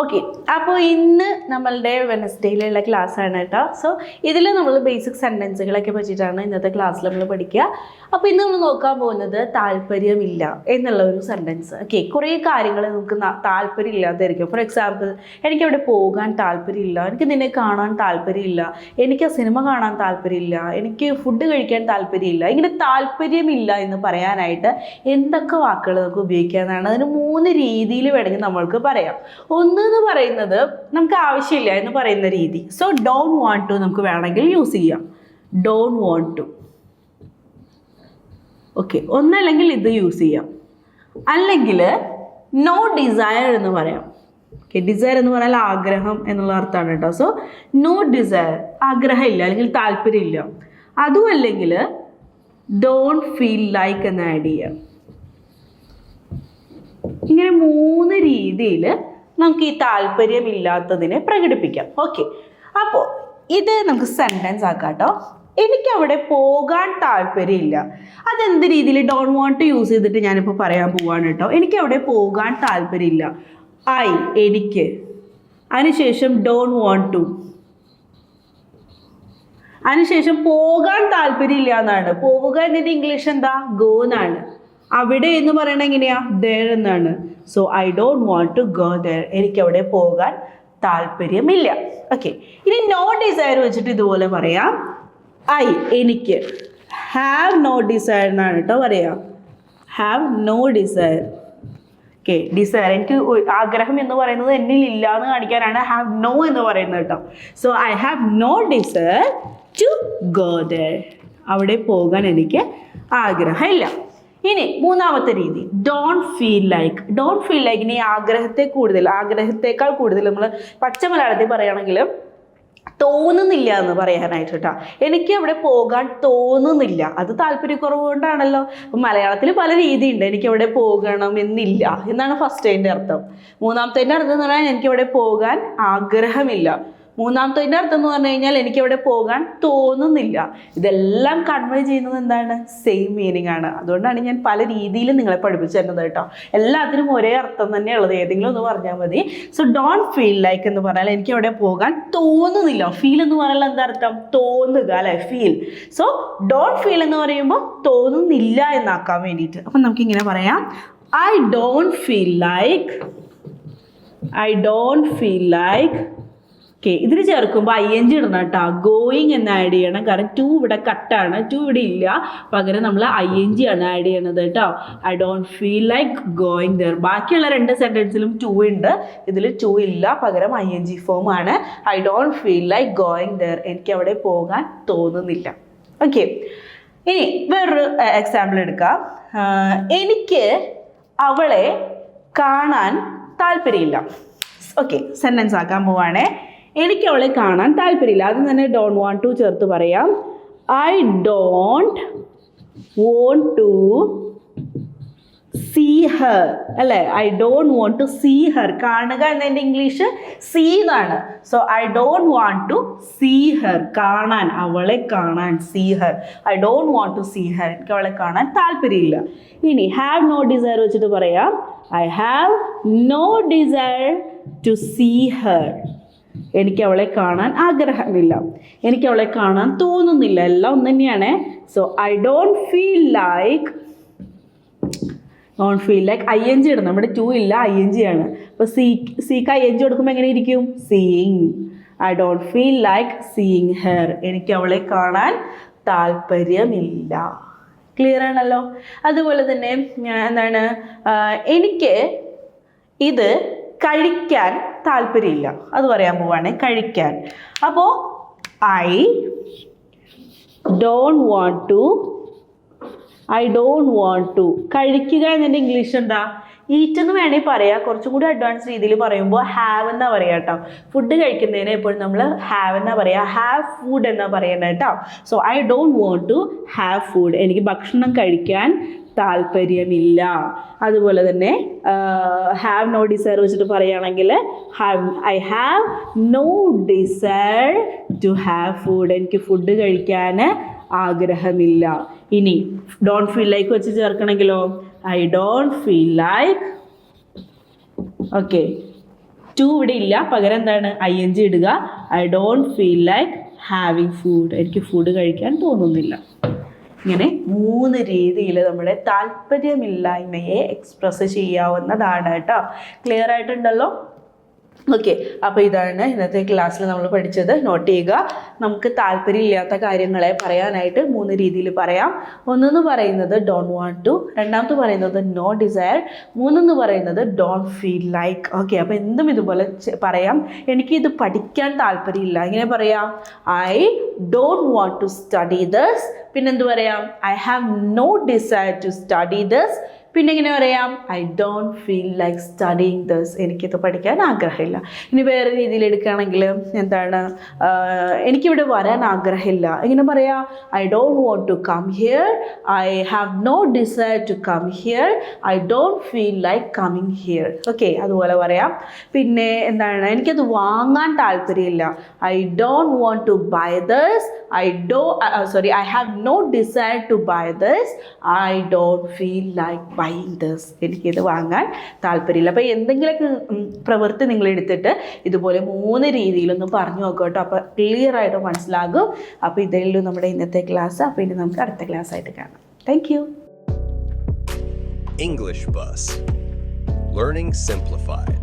Okay അപ്പോൾ ഇന്ന് നമ്മളുടെ വെനസ്ഡേയിലുള്ള ആണ് കേട്ടോ. സോ ഇതിൽ നമ്മൾ ബേസിക് സെന്റൻസുകളൊക്കെ പറ്റിയിട്ടാണ് ഇന്നത്തെ ക്ലാസ്സിൽ നമ്മൾ പഠിക്കുക. അപ്പോൾ ഇന്ന് നമ്മൾ നോക്കാൻ പോകുന്നത് താല്പര്യമില്ല എന്നുള്ള ഒരു സെന്റൻസ് ഓക്കെ കുറേ കാര്യങ്ങൾ നമുക്ക് താല്പര്യം ഇല്ലാതായിരിക്കും ഫോർ എക്സാമ്പിൾ എനിക്ക് അവിടെ പോകാൻ താല്പര്യമില്ല എനിക്ക് നിന്നെ കാണാൻ താല്പര്യമില്ല എനിക്ക് ആ സിനിമ കാണാൻ താല്പര്യമില്ല എനിക്ക് ഫുഡ് കഴിക്കാൻ താല്പര്യമില്ല ഇങ്ങനെ താല്പര്യമില്ല എന്ന് പറയാനായിട്ട് എന്തൊക്കെ വാക്കുകൾ നമുക്ക് ഉപയോഗിക്കാമെന്നാണ് അതിന് മൂന്ന് രീതിയിൽ വേണമെങ്കിൽ നമ്മൾക്ക് പറയാം. ഒന്ന് എന്ന് പറയുന്നത് നമുക്ക് ആവശ്യമില്ല എന്ന് പറയുന്ന രീതി. സോ ഡോൺ വാണ്ട് ടു നമുക്ക് വേണമെങ്കിൽ യൂസ് ചെയ്യാം. ഡോൺ വാണ്ട് ടു ഓക്കെ ഒന്നല്ലെങ്കിൽ ഇത് യൂസ് ചെയ്യാം. അല്ലെങ്കിൽ നോ ഡിസയർ എന്ന് പറയാം. ഓക്കെ ഡിസയർ എന്ന് പറഞ്ഞാൽ ആഗ്രഹം എന്നുള്ള അർത്ഥമാണ് കേട്ടോ. സോ നോ ഡിസയർ ആഗ്രഹമില്ല. അല്ലെങ്കിൽ താല്പര്യമില്ല. അതും അല്ലെങ്കിൽ ഡോണ്ട് ഫീൽ ലൈക്ക് എന്ന് ആഡ് ചെയ്യാം ഇങ്ങനെ മൂന്ന് രീതിയിൽ നമുക്ക് ഈ താല്പര്യമില്ലാത്തതിനെ പ്രകടിപ്പിക്കാം. ഓക്കെ അപ്പോൾ ഇത് നമുക്ക് സെന്റൻസ് ആക്കാം എനിക്ക് അവിടെ പോകാൻ താല്പര്യമില്ല. അതെന്ത് രീതിയിൽ ഡോൺ വോണ്ട് ടു യൂസ് ചെയ്തിട്ട് ഞാനിപ്പോൾ പറയാൻ പോവാണ് കേട്ടോ എനിക്ക് അവിടെ പോകാൻ താല്പര്യമില്ല. ഐ എനിക്ക്. അതിനുശേഷം ഡോൺ വോണ്ട് ടു അതിനുശേഷം പോകാൻ താല്പര്യമില്ല എന്നാണ്. പോവുക എന്നതിന്റെ ഇംഗ്ലീഷ് എന്താ? ഗോ എന്നാണ്. അവിടെ എന്ന് പറയണ എങ്ങനെയാ? ദേർ എന്നാണ്. So I don't want to go there എനിക്ക് അവിടെ പോകാൻ താല്പര്യമില്ല. ഓക്കെ ഇനി നോ ഡിസയർ വെച്ചിട്ട് ഇതുപോലെ പറയാം. ഐ എനിക്ക് ഹാവ് നോ ഡിസയർ എന്നാണ് കേട്ടോ പറയാം. Have no desire okay desire എനിക്ക് ആഗ്രഹം എന്ന് പറയുന്നത് എന്നിൽ ഇല്ല എന്ന് കാണിക്കാനാണ് ഹാവ് നോ എന്ന് പറയുന്നത് കേട്ടോ so I have no desire to go there അവിടെ പോകാൻ എനിക്ക് ആഗ്രഹമില്ല. ഇനി മൂന്നാമത്തെ രീതി. Don't feel like don't feel like ഇനി ആഗ്രഹത്തെ കൂടുതൽ ആഗ്രഹത്തെക്കാൾ കൂടുതൽ നമ്മൾ പച്ച മലയാളത്തിൽ പറയുകയാണെങ്കിൽ തോന്നുന്നില്ല എന്ന് പറയാനായിട്ട് കേട്ടോ. എനിക്ക് അവിടെ പോകാൻ തോന്നുന്നില്ല. അത് താല്പര്യക്കുറവ് കൊണ്ടാണല്ലോ. മലയാളത്തിൽ പല രീതിയുണ്ട്. എനിക്ക് അവിടെ പോകണം എന്നില്ല എന്നാണ് ഫസ്റ്റ് അതിന്റെ അർത്ഥം. മൂന്നാമത്തെ അർത്ഥം എന്ന് പറഞ്ഞാൽ എനിക്ക് അവിടെ പോകാൻ ആഗ്രഹമില്ല. മൂന്നാമത്തെ അർത്ഥം എന്ന് പറഞ്ഞു കഴിഞ്ഞാൽ എനിക്ക് അവിടെ പോകാൻ തോന്നുന്നില്ല. ഇതെല്ലാം കൺവേ ചെയ്യുന്നത് എന്താണ്? സെയിം മീനിങ് ആണ്. അതുകൊണ്ടാണ് ഞാൻ പല രീതിയിലും നിങ്ങളെ പഠിപ്പിച്ചു തരുന്നത് കേട്ടോ. എല്ലാത്തിനും ഒരേ അർത്ഥം തന്നെയുള്ളത്. ഏതെങ്കിലും ഒന്ന് പറഞ്ഞാൽ മതി. സോ ഡോണ്ട് ഫീൽ ലൈക്ക് എന്ന് പറഞ്ഞാൽ എനിക്ക് അവിടെ പോകാൻ തോന്നുന്നില്ല. ഫീൽ എന്ന് പറഞ്ഞാൽ എന്താ അർത്ഥം? തോന്നുക അല്ലെ? ഫീൽ സോ ഡോണ്ട് ഫീൽ എന്ന് പറയുമ്പോൾ തോന്നുന്നില്ല എന്നാക്കാൻ വേണ്ടിയിട്ട്. അപ്പം നമുക്കിങ്ങനെ പറയാം. I don't feel like I don't feel like okay ഇതിന് ചേർക്കുമ്പോൾ ഐ എൻ ജി ഇടണം കേട്ടോ ഗോയിങ് എന്ന് ആഡ് ചെയ്യണം. കാരണം ടു ഇവിടെ കട്ടാണ് ടു ഇവിടെ ഇല്ല. പകരം നമ്മൾ ഐ എൻ ജി ആണ് ആഡ് ചെയ്യണത് കേട്ടോ I don't feel like going there ബാക്കിയുള്ള രണ്ട് സെന്റൻസിലും ടു ഉണ്ട്. ഇതിൽ ടു ഇല്ല. പകരം ഐ എൻ ജി ഫോം ആണ്. I don't feel like going there എനിക്ക് അവിടെ പോകാൻ തോന്നുന്നില്ല. ഓക്കെ ഇനി വേറൊരു എക്സാമ്പിൾ എടുക്കാം. എനിക്ക് അവളെ കാണാൻ താല്പര്യമില്ല. ഓക്കെ സെന്റൻസ് ആക്കാൻ പോവാണേ. എനിക്ക് അവളെ കാണാൻ താല്പര്യമില്ല. അത് തന്നെ ഡോൺ വാണ്ട് ടു ചേർത്ത് പറയാം. I don't want to see her അല്ലേ? I don't want to see her കാണുക എന്നതിന്റെ ഇംഗ്ലീഷ് സീ എന്നാണ്. So I don't want to see her കാണാൻ അവളെ കാണാൻ see her I don't want to see her എനിക്ക് അവളെ കാണാൻ താല്പര്യമില്ല. ഇനി ഹാവ് നോ ഡിസയർ വെച്ചിട്ട് പറയാം. I have no desire to see her എനിക്ക് അവളെ കാണാൻ ആഗ്രഹമില്ല. എനിക്ക് അവളെ കാണാൻ തോന്നുന്നില്ല. എല്ലാം ഒന്ന് തന്നെയാണ്. So I don't feel like don't feel like I N G ഇടണം. നമ്മുടെ ടു ഇല്ല ഐ എൻ ജി ആണ്. അപ്പോൾ see seek I N G കൊടുക്കുമ്പോൾ എങ്ങനെ ഇരിക്കും? Seeing I don't feel like seeing her എനിക്ക് അവളെ കാണാൻ താല്പര്യമില്ല. ക്ലിയർ ആണല്ലോ? അതുപോലെ തന്നെ എന്താണ് എനിക്ക് ഇത് കഴിക്കാൻ താല്പര്യമില്ല. അത് പറയാൻ പോവാണ് കഴിക്കാൻ. അപ്പോൾ I don't want to I don't want to കഴിക്കുക എന്നതിന്റെ ഇംഗ്ലീഷ് എന്താ? ഈറ്റ് എന്ന് വേണമെങ്കിൽ പറയാം. കുറച്ചും കൂടി അഡ്വാൻസ് രീതിയിൽ പറയുമ്പോൾ ഹാവ് എന്നാ പറയുക കേട്ടോ. ഫുഡ് കഴിക്കുന്നതിന് എപ്പോഴും നമ്മൾ ഹാവ് എന്നാ പറയുക ഹാവ് ഫുഡ് എന്നാ പറയുന്നത് കേട്ടോ. So I don't want to have food എനിക്ക് ഭക്ഷണം കഴിക്കാൻ താല്പര്യമില്ല. അതുപോലെ തന്നെ ഹാവ് നോ ഡിസയർ വെച്ചിട്ട് പറയുകയാണെങ്കിൽ have I have no desire to have food എനിക്ക് ഫുഡ് കഴിക്കാൻ ആഗ്രഹമില്ല. ഇനി ഡോണ്ട് ഫീൽ ലൈക്ക് വെച്ച് ചേർക്കണമെങ്കിലോ I don't feel like okay to ഇവിടെ ഇല്ല. പകരം എന്താണ്? ഐ എൻ ജി ഇടുക. I don't feel like having food എനിക്ക് ഫുഡ് കഴിക്കാൻ തോന്നുന്നില്ല. ഇങ്ങനെ മൂന്ന് രീതിയിൽ നമ്മുടെ താല്പര്യമില്ലായ്മയെ എക്സ്പ്രസ് ചെയ്യാവുന്നതാണ് കേട്ടോ. ക്ലിയർ ആയിട്ടുണ്ടല്ലോ? ഓക്കെ അപ്പോൾ ഇതാണ് ഇന്നത്തെ ക്ലാസ്സിൽ നമ്മൾ പഠിച്ചത്. നോട്ട് ചെയ്യുക. നമുക്ക് താല്പര്യമില്ലാത്ത കാര്യങ്ങളെ പറയാനായിട്ട് മൂന്ന് രീതിയിൽ പറയാം. ഒന്നെന്ന് പറയുന്നത് ഡോണ്ട് വാണ്ട് ടു രണ്ടാമത് പറയുന്നത് നോ ഡിസയർ മൂന്നെന്ന് പറയുന്നത് ഡോണ്ട് ഫീൽ ലൈക്ക് ഓക്കെ അപ്പോൾ എന്തും ഇതുപോലെ പറയാം. എനിക്ക് ഇത് പഠിക്കാൻ താല്പര്യമില്ല. ഇങ്ങനെ പറയാം? I don't want to study this പിന്നെന്ത് പറയാം? I have no desire to study this പിന്നെ ഇങ്ങനെ പറയാം I don't feel like studying this എനിക്കിത് പഠിക്കാൻ ആഗ്രഹമില്ല. ഇനി വേറെ രീതിയിൽ എടുക്കുകയാണെങ്കിൽ എന്താണ് എനിക്കിവിടെ വരാൻ ആഗ്രഹമില്ല. ഇങ്ങനെ പറയാം I don't want to come here I have no desire to come here I don't feel like coming here okay അതുപോലെ പറയാം. പിന്നെ എന്താണ് എനിക്കത് വാങ്ങാൻ താല്പര്യമില്ല. I don't want to buy this I do sorry I have no desire to buy this I don't feel like this എനിക്കിത് വാങ്ങാൻ താല്പര്യമില്ല. അപ്പോൾ എന്തെങ്കിലുമൊക്കെ പ്രവൃത്തി നിങ്ങൾ എടുത്തിട്ട് ഇതുപോലെ മൂന്ന് രീതിയിലൊന്ന് പറഞ്ഞു നോക്കുക കേട്ടോ. അപ്പോൾ ക്ലിയർ ആയിട്ട് മനസ്സിലാകും. അപ്പോൾ ഇതെല്ലാം നമ്മുടെ ഇന്നത്തെ ക്ലാസ് അപ്പോൾ ഇനി നമുക്ക് അടുത്ത ക്ലാസ് ആയിട്ട് കാണാം. Thank you English Bus. Learning Simplified.